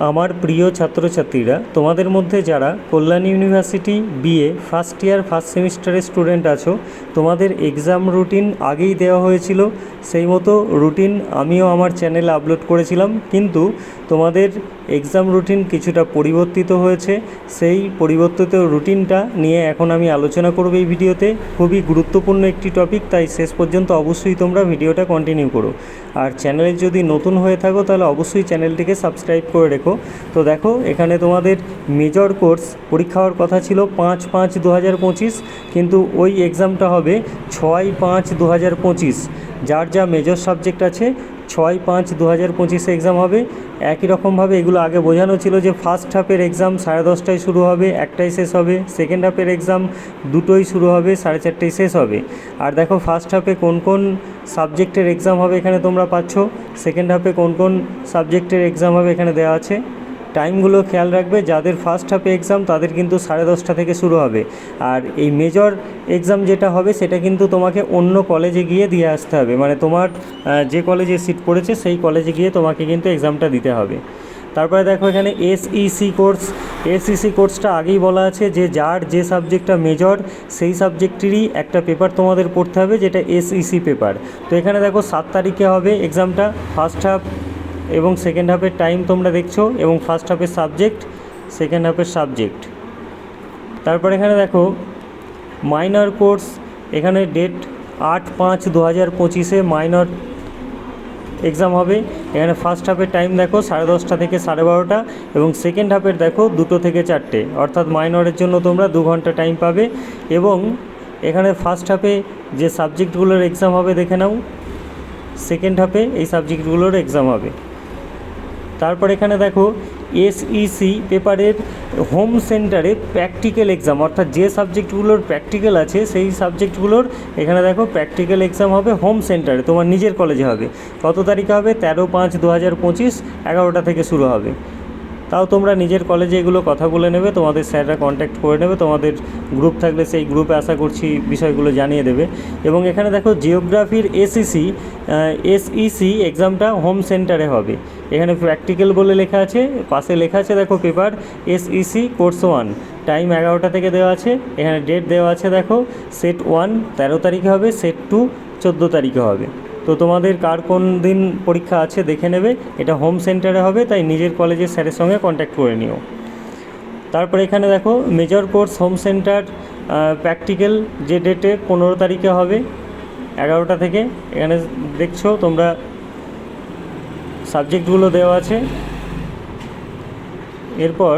আমার প্রিয় ছাত্রছাত্রীরা, তোমাদের মধ্যে যারা Kalyan university BA first year first সেমিস্টারের স্টুডেন্ট আছো, তোমাদের এক্সাম রুটিন আগেই দেওয়া হয়েছিল। সেই মতো রুটিন আমিও আমার চ্যানেলে আপলোড করেছিলাম। কিন্তু তোমাদের এক্সাম রুটিন কিছুটা পরিবর্তিত হয়েছে। সেই পরিবর্তিত রুটিনটা নিয়ে এখন আমি আলোচনা করব এই ভিডিওতে। খুবই গুরুত্বপূর্ণ একটি টপিক তাই শেষ পর্যন্ত অবশ্যই তোমরা ভিডিওটা কন্টিনিউ করো। আর চ্যানেলে যদি নতুন হয়ে থাকো, তাহলে অবশ্যই চ্যানেলটিকে সাবস্ক্রাইব করে রেখো। তো দেখো, এখানে তোমাদের মেজর কোর্স পরীক্ষা হওয়ার কথা ছিল পাঁচ পাঁচ দু কিন্তু ওই এক্সামটা হবে ছয় পাঁচ দু যার যা মেজর সাবজেক্ট আছে, ছয় পাঁচ দু হাজার পঁচিশে এক্সাম হবে। একই রকমভাবে এগুলো আগে বোঝানো ছিল যে ফার্স্ট হাফের এক্সাম সাড়ে দশটায় শুরু হবে একটাই শেষ হবে। সেকেন্ড হাফের এক্সাম দুটোই শুরু হবে, সাড়ে চারটেই শেষ হবে। আর দেখো ফার্স্ট হাফে কোন কোন সাবজেক্টের এক্সাম হবে এখানে তোমরা পাচ্ছ? সেকেন্ড হাফে কোন কোন সাবজেক্টের এক্সাম হবে এখানে দেওয়া আছে? টাইমগুলো খেয়াল রাখবে, যাদের ফার্স্ট হাফে এক্সাম তাদের কিন্তু সাড়ে দশটা থেকে শুরু হবে। আর এই মেজর এক্সাম যেটা হবে সেটা কিন্তু তোমাকে অন্য কলেজে গিয়ে দিয়ে আসতে হবে। মানে তোমার যে কলেজে সিট পড়েছে সেই কলেজে গিয়ে তোমাকে কিন্তু এক্সামটা দিতে হবে। তারপরে দেখো এখানে এসইসি কোর্স এসইসি কোর্সটা আগেই বলা আছে যে যার যে সাবজেক্টটা মেজর সেই সাবজেক্টেরই একটা পেপার তোমাদের পড়তে হবে, যেটা এসইসি পেপার তো এখানে দেখো সাত তারিখে হবে এক্সামটা ফার্স্ট হাফ এবং সেকেন্ড হাফের টাইম তোমরা দেখছ এবং ফার্স্ট হাফের সাবজেক্ট সেকেন্ড হাফের সাবজেক্ট তারপর এখানে দেখো মাইনর কোর্স এখানে ডেট আট পাঁচ দু হাজার পঁচিশে মাইনর এক্সাম হবে। এখানে ফার্স্ট হাফের টাইম দেখো, সাড়ে দশটা থেকে সাড়ে বারোটা এবং সেকেন্ড হাফের দেখো দুটো থেকে চারটে। অর্থাৎ মাইনরের জন্য তোমরা দু ঘণ্টা টাইম পাবে এবং এখানে ফার্স্ট হাফে যে সাবজেক্টগুলোর এক্সাম হবে, দেখে নাও। সেকেন্ড হাফে এই সাবজেক্টগুলোর এক্সাম হবে। তারপর এখানে দেখো এসইসি পেপারের হোম সেন্টারে প্র্যাকটিক্যাল এক্সাম, অর্থাৎ যে সাবজেক্টগুলোর প্র্যাকটিক্যাল আছে, সেই সাবজেক্টগুলোর এখানে দেখো প্র্যাকটিক্যাল এক্সাম হবে হোম সেন্টারে, তোমার নিজের কলেজে হবে। কত তারিখে হবে? তেরো পাঁচ দু হাজার পঁচিশ, এগারোটা থেকে শুরু হবে। তাও তোমরা নিজের কলেজে এগুলো কথা বলে নেবে, তোমাদের স্যাররা কন্ট্যাক্ট করে নেবে, তোমাদের গ্রুপ থাকলে সেই গ্রুপে আশা করছি বিষয়গুলো জানিয়ে দেবে। এবং এখানে দেখো জিওগ্রাফির এসইসি এসইসি এক্সামটা হোম সেন্টারে হবে। এখানে প্র্যাকটিক্যাল বলে লেখা আছে, পাশে লেখা আছে, দেখো paper SEC course one time এগারোটা থেকে দেওয়া আছে, এখানে ডেট দেওয়া আছে, দেখো। সেট ওয়ান তেরো তারিখে হবে সেট টু চোদ্দ তারিখে হবে। তো তোমাদের কার কোন দিন পরীক্ষা আছে দেখে নেবে। এটা হোম সেন্টারে হবে, তাই নিজের কলেজের স্যারের সঙ্গে কন্ট্যাক্ট করে নিও। তারপরে এখানে দেখো major course home centre practical যে ডেটে পনেরো তারিখে হবে, এগারোটা থেকে। এখানে দেখছ, তোমরা সাবজেক্টগুলো দেওয়া আছে। এরপর,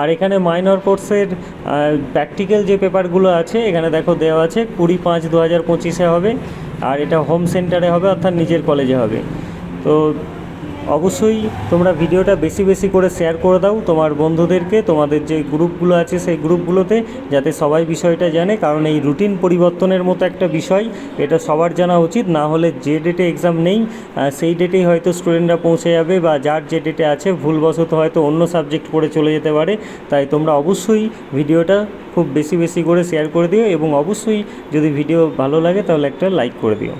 আর এখানে মাইনর কোর্সের প্র্যাকটিক্যাল যে পেপারগুলো আছে, এখানে দেখো দেওয়া আছে, কুড়ি পাঁচ দু হাজার পঁচিশে হবে, আর এটা হোম সেন্টারে হবে, অর্থাৎ নিজের কলেজে হবে। তো অবশ্যই তোমরা ভিডিওটা বেশি বেশি করে শেয়ার করে দাও তোমার বন্ধুদেরকে, তোমাদের যে গ্রুপগুলো আছে সেই গ্রুপগুলোতে যাতে সবাই বিষয়টা জানে, কারণ এই রুটিন পরিবর্তনের মতো একটা বিষয়, এটা সবার জানা উচিত। না হলে যে ডেটে এক্সাম নেই সেই ডেটেই হয়তো স্টুডেন্টরা পৌঁছে যাবে বা যার যে ডেটে আছে, ভুলবশত হয়তো অন্য সাবজেক্ট পড়ে চলে যেতে পারে। তাই তোমরা অবশ্যই ভিডিওটা খুব বেশি বেশি করে শেয়ার করে দিও এবং অবশ্যই যদি ভিডিও ভালো লাগে তাহলে একটা লাইক করে দিও।